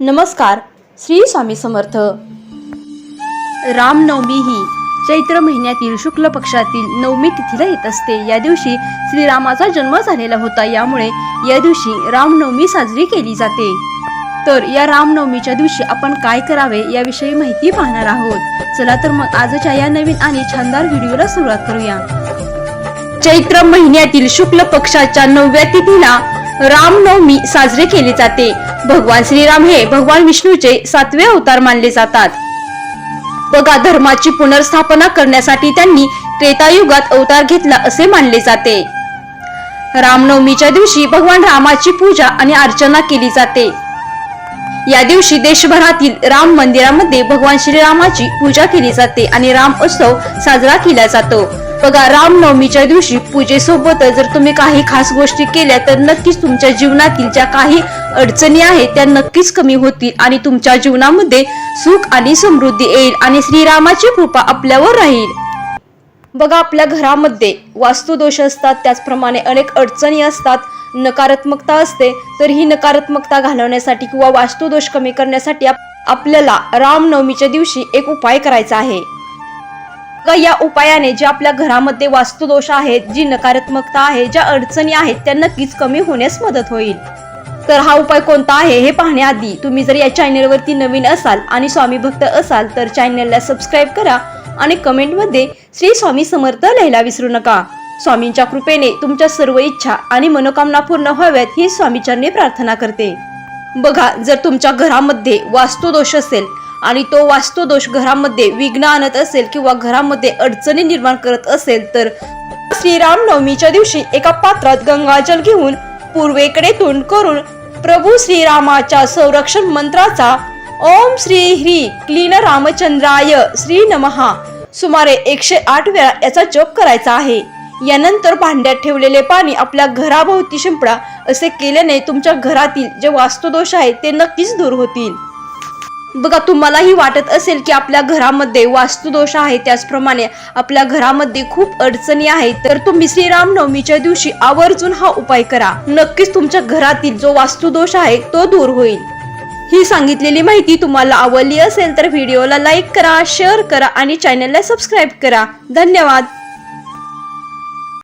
नमस्कार श्री स्वामी समर्थ. रामनवमी ही चैत्र महिन्यातील शुक्ल पक्षातील नवमी तिथीला येत असते. या दिवशी श्रीरामाचा जन्म झालेला होता. यामुळे या दिवशी रामनवमी साजरी केली जाते. तर या रामनवमीच्या दिवशी आपण काय करावे याविषयी माहिती पाहणार आहोत. चला तर मग आजच्या या नवीन आणि छानदार व्हिडिओला सुरुवात करूया. चैत्र महिन्यातील शुक्ल पक्षाच्या नवव्या तिथीला रामनवमी साजरे केले जाते. भगवान श्रीराम हे भगवान विष्णूचे सातवे अवतार मानले जातात. बघा धर्माची पुनर्स्थापना करण्यासाठी त्यांनी त्रेतायुगात अवतार घेतला असे मानले जाते. रामनवमीच्या दिवशी भगवान रामाची पूजा आणि अर्चना केली जाते. या दिवशी देशभरातील राम मंदिरामध्ये भगवान श्रीरामाची पूजा केली जाते आणि राम उत्सव साजरा केला जातो. बघा रामनवमीच्या दिवशी पूजेसोबत जर तुम्ही काही खास गोष्टी केल्या तर नक्कीच तुमच्या जीवनातील ज्या काही अडचणी आहेत त्या नक्कीच कमी होतील आणि तुमच्या जीवनामध्ये सुख आणि समृद्धी येईल आणि श्रीरामाची कृपा आपल्यावर राहील. बघा आपल्या घरामध्ये वास्तुदोष असतात त्याचप्रमाणे अनेक अडचणी असतात नकारात्मकता असते तर ही नकारात्मकता घालवण्यासाठी किंवा वास्तुदोष कमी करण्यासाठी आपल्याला रामनवमीच्या दिवशी एक उपाय करायचा आहे. या उपायाने जे आपल्या घरामध्ये वास्तुदोष आहेत जी नकारात्मकता आहे ज्या अडचणी आहेत त्या नक्कीच कमी होण्यास मदत होईल. तर हा उपाय कोणता आहे हे पाहण्याआधी तुम्ही जर या चॅनेलवरती नवीन असाल आणि स्वामी भक्त असाल तर चॅनेलला सबस्क्राईब करा आणि कमेंटमध्ये श्री स्वामी समर्थ लिहायला विसरू नका. स्वामींच्या कृपेने तुमच्या सर्व इच्छा आणि मनोकामना पूर्ण व्हाव्यात ही स्वामीचरणी प्रार्थना करते. बघा जर तुमच्या घरामध्ये वास्तुदोष असेल आणि तो वास्तुदोष घरामध्ये विघ्न आणत असेल किंवा घरामध्ये अडचणी निर्माण करत असेल तर श्रीराम नवमीच्या दिवशी एका पात्रात गंगाजल घेऊन पूर्वेकडे तोंड करून प्रभू श्रीरामाच्या संरक्षण मंत्राचा ओम श्री ह्री क्लीन रामचंद्राय श्री नमहा सुमारे एकशे आठ वेळा याचा जप करायचा आहे. यानंतर भांड्यात ठेवलेले पाणी आपल्या घराभोवती शिंपडा असे केल्याने तुमच्या घरातील जे वास्तुदोष आहे ते नक्कीच दूर होतील. बघा तुम्हालाही वाटत असेल की आपल्या घरामध्ये वास्तुदोष आहे. त्याचप्रमाणे आपल्या घरामध्ये खूप अडचणी आहेत. तर तुम्ही श्रीराम नवमीच्या दिवशी आवर्जून हा उपाय करा. नक्कीच तुमच्या घरातील जो वास्तुदोष आहे तो दूर होईल. ही सांगितलेली माहिती तुम्हाला आवडली असेल तर व्हिडिओला लाईक करा शेअर करा आणि चॅनलला सबस्क्राईब करा. धन्यवाद.